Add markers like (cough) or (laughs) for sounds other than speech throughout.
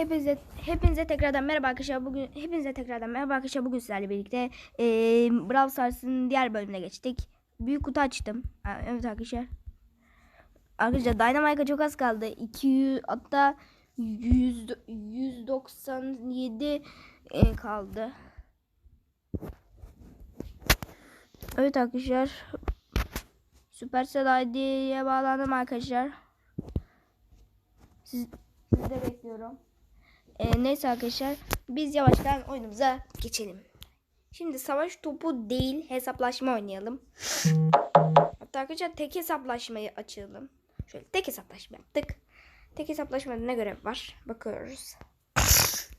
Hepinize hepinize tekrardan merhaba arkadaşlar. Bugün hepinize tekrardan merhaba arkadaşlar. Bugün sizlerle birlikte e, Brawl Stars'ın diğer bölümüne geçtik. Büyük kutu açtım. Evet arkadaşlar. Arkadaşlar Dynamite'a çok az kaldı. 200 hatta 100 197 e, kaldı. Evet arkadaşlar. Supercell ID'ye bağlandım arkadaşlar. Siz, sizi de bekliyorum. Ee, neyse arkadaşlar biz yavaştan oyunumuza geçelim. Şimdi savaş topu değil hesaplaşma oynayalım. Hatta arkadaşlar tek hesaplaşmayı açalım. Şöyle tek hesaplaşma yaptık. Tek hesaplaşmada ne görev var? Bakıyoruz.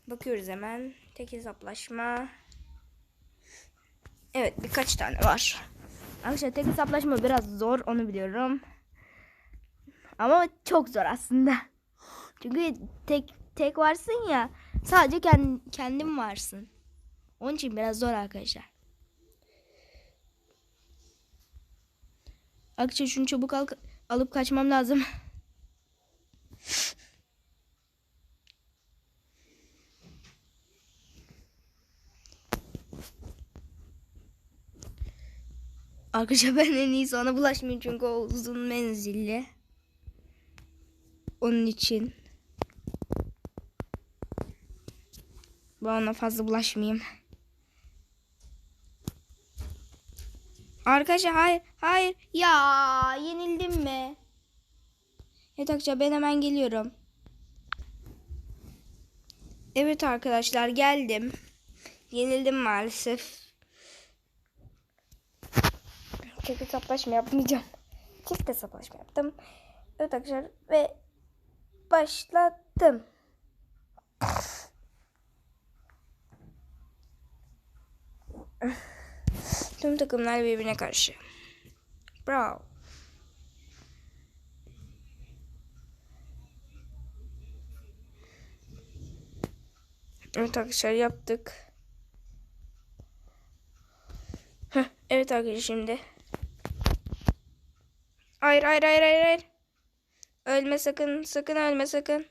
Bakıyoruz hemen. Tek hesaplaşma. Evet birkaç tane var. Arkadaşlar tek hesaplaşma biraz zor onu biliyorum. Ama çok zor aslında. Çünkü tek tek varsın ya. Sadece kend, kendin varsın. Onun için biraz zor arkadaşlar. Arkadaşlar şunu çabuk al, alıp kaçmam lazım. (laughs) Arkadaşlar ben en iyisi ona bulaşmayayım çünkü o uzun menzilli. Onun için. Ona fazla bulaşmayayım. Arkadaşlar hayır hayır ya yenildim mi? Evet arkadaşlar ben hemen geliyorum. Evet arkadaşlar geldim. Yenildim maalesef. Tek hesaplaşma yapmayacağım. Çift hesaplaşma yaptım. Evet arkadaşlar ve başlattım. (laughs) Tüm takımlar birbirine karşı. Bravo. Evet arkadaşlar yaptık. Heh, evet arkadaşlar şimdi. Hayır hayır hayır hayır hayır. Ölme sakın sakın ölme sakın.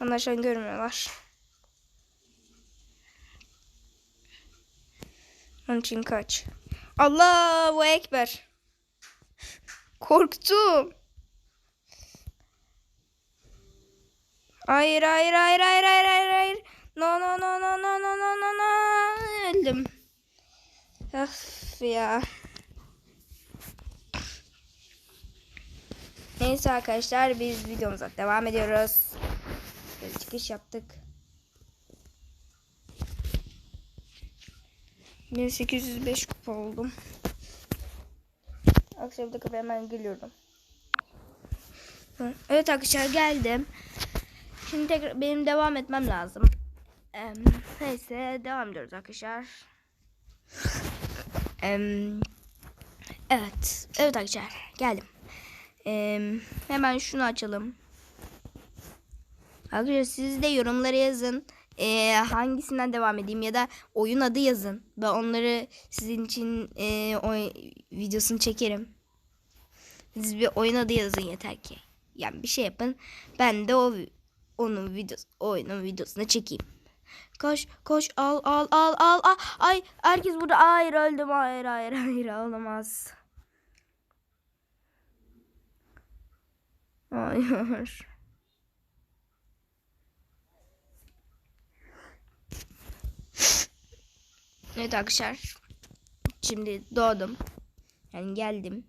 Onlar şu an görmüyorlar. Onun için kaç. Allahu Ekber. Korktum. Hayır hayır hayır hayır hayır hayır hayır. No no no no no no no no no. Öldüm. Of ya. Neyse arkadaşlar biz videomuza devam ediyoruz. Böyle çıkış yaptık. 1805 kupa oldum. Akşam da hemen geliyorum. Evet arkadaşlar geldim. Şimdi tekrar benim devam etmem lazım. Neyse devam ediyoruz arkadaşlar. Evet. Evet arkadaşlar geldim. Em, hemen şunu açalım. Arkadaşlar siz de yorumlara yazın. Ee, hangisinden devam edeyim ya da oyun adı yazın. Ben onları sizin için e, o videosunu çekerim. Siz bir oyun adı yazın yeter ki. Yani bir şey yapın. Ben de o onun videosu, oyunun videosunu çekeyim. Koş koş al al al al al. Ay herkes burada. Hayır öldüm. Hayır hayır hayır olamaz. Hayır. Evet arkadaşlar. Şimdi doğdum. Yani geldim.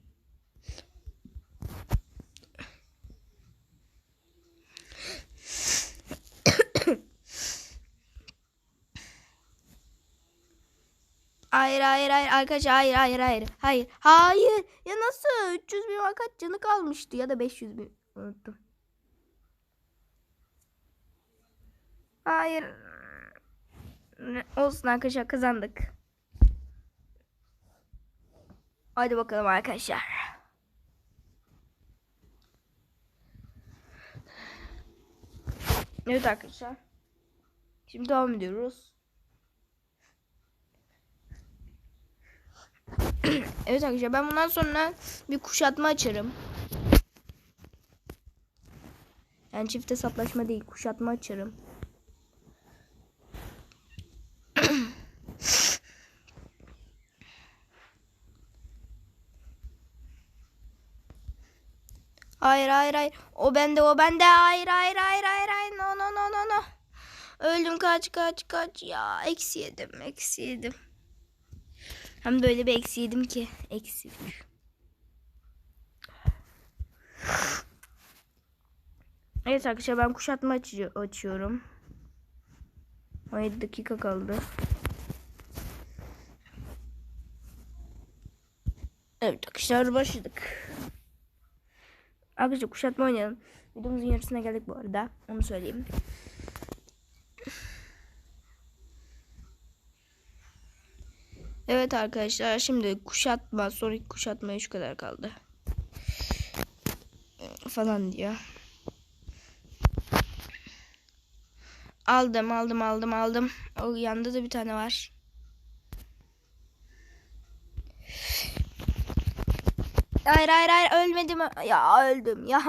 Hayır hayır hayır arkadaşlar hayır hayır hayır hayır hayır ya nasıl 300 bin var kaç canı kalmıştı ya da 500 bin unuttum. Hayır olsun arkadaşlar kazandık. Hadi bakalım arkadaşlar. Evet arkadaşlar. Şimdi devam ediyoruz. (clears throat) evet arkadaşlar ben bundan sonra bir kuşatma açarım. Ben çift hesaplaşma değil kuşatma açarım. Hayır hayır hayır. O bende o bende. Hayır hayır hayır hayır hayır. No no no no no. Öldüm kaç kaç kaç. Ya eksi yedim eksi yedim. Hem de öyle bir eksi yedim ki. Eksi. Evet arkadaşlar ben kuşatma açıyor, açıyorum. 17 dakika kaldı. Evet arkadaşlar başladık. Arkadaşlar kuşatma oynayalım. Videomuzun yarısına geldik bu arada. Onu söyleyeyim. Evet arkadaşlar şimdi kuşatma sonraki kuşatmaya şu kadar kaldı. Falan diyor. Aldım aldım aldım aldım. O yanda da bir tane var. Hayır hayır hayır ölmedim. Ya öldüm ya.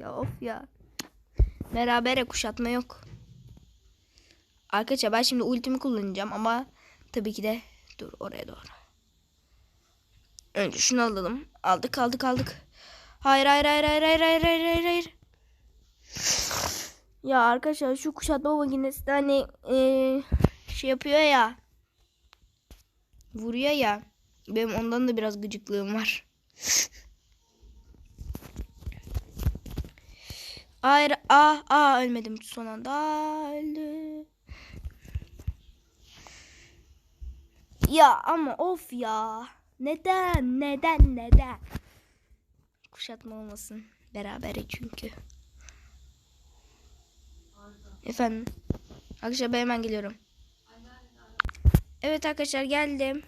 ya of ya. Berabere kuşatma yok. Arkadaşlar ben şimdi ultimi kullanacağım ama tabii ki de dur oraya doğru. Önce şunu alalım. Aldık aldık aldık. Hayır hayır hayır hayır hayır hayır hayır hayır. hayır. Ya arkadaşlar şu kuşatma makinesi de hani eee, şey yapıyor ya. Vuruyor ya. Benim ondan da biraz gıcıklığım var. Hayır, ah, ah ölmedim son anda. Öldü. Ya ama of ya. Neden? Neden? Neden? Kuşatma olmasın. Berabere çünkü. Efendim. Arkadaşlar ben hemen geliyorum. Evet arkadaşlar geldim.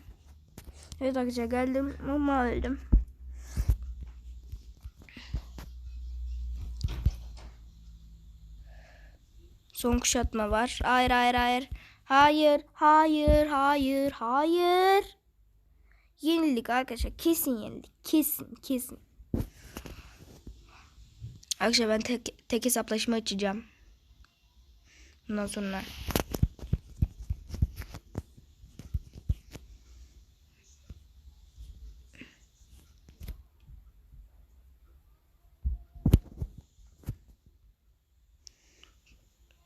Evet arkadaşlar geldim ama öldüm. Son kuşatma var. Hayır hayır hayır. Hayır hayır hayır hayır. Yenildik arkadaşlar. Kesin yenildik. Kesin kesin. Arkadaşlar ben tek, tek hesaplaşma açacağım. Bundan sonra.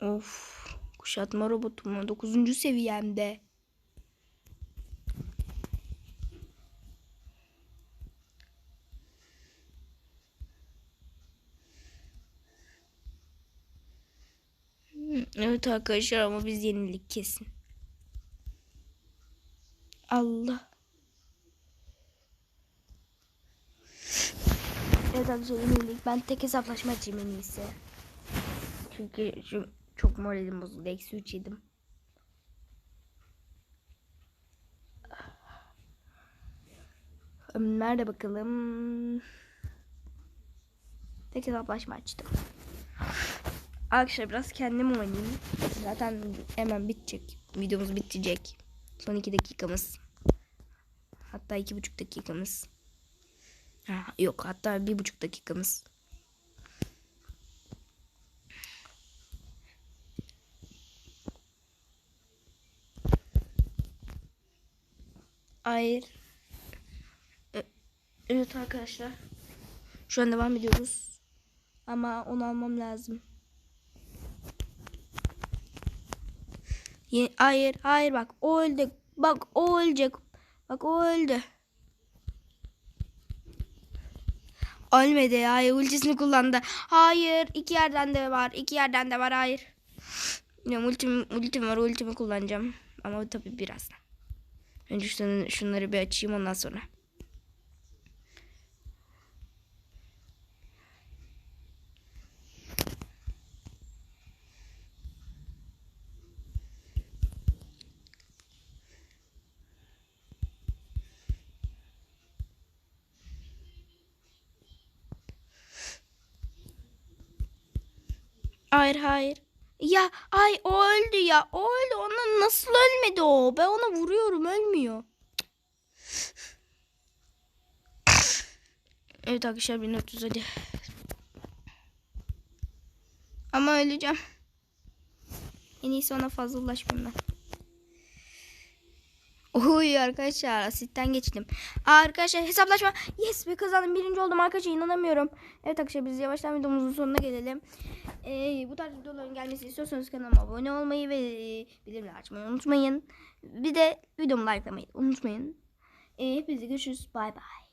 Of. Kuşatma robotum 9. seviyemde. Evet arkadaşlar ama biz yenilik kesin. Allah. Evet arkadaşlar yenilik. Ben tek hesaplaşma en iyisi. Çünkü şu çok moralim bozuldu. Eksi 3 yedim. Nerede bakalım? Tek hesaplaşma açtım. Arkadaşlar biraz kendim oynayayım. Zaten hemen bitecek. Videomuz bitecek. Son 2 dakikamız. Hatta iki buçuk dakikamız. Ha, yok hatta bir buçuk dakikamız. Hayır. Evet arkadaşlar. Şu an devam ediyoruz. Ama onu almam lazım. Ye- hayır, hayır bak o öldü. Bak o ölecek. Bak o öldü. Ölmedi ya. Ultisini kullandı. Hayır. iki yerden de var. iki yerden de var. Hayır. Ya ultim, ultim var. Ultimi kullanacağım. Ama tabii birazdan. Önce şunları, şunları bir açayım ondan sonra. Hayır hayır. Ya ay o öldü ya. O öldü. Ona nasıl ölmedi o? Ben ona vuruyorum ölmüyor. Evet arkadaşlar 1400 hadi. Ama öleceğim. En iyisi ona fazla ulaşmayayım ben. Oy arkadaşlar asitten geçtim. Arkadaşlar hesaplaşma. Yes be kazandım. Birinci oldum arkadaşlar inanamıyorum. Evet arkadaşlar biz yavaştan videomuzun sonuna gelelim. Ee, bu tarz videoların gelmesi istiyorsanız kanalıma abone olmayı ve bildirimleri açmayı unutmayın. Bir de videomu likelamayı unutmayın. Ee, hepinize görüşürüz. Bay bay.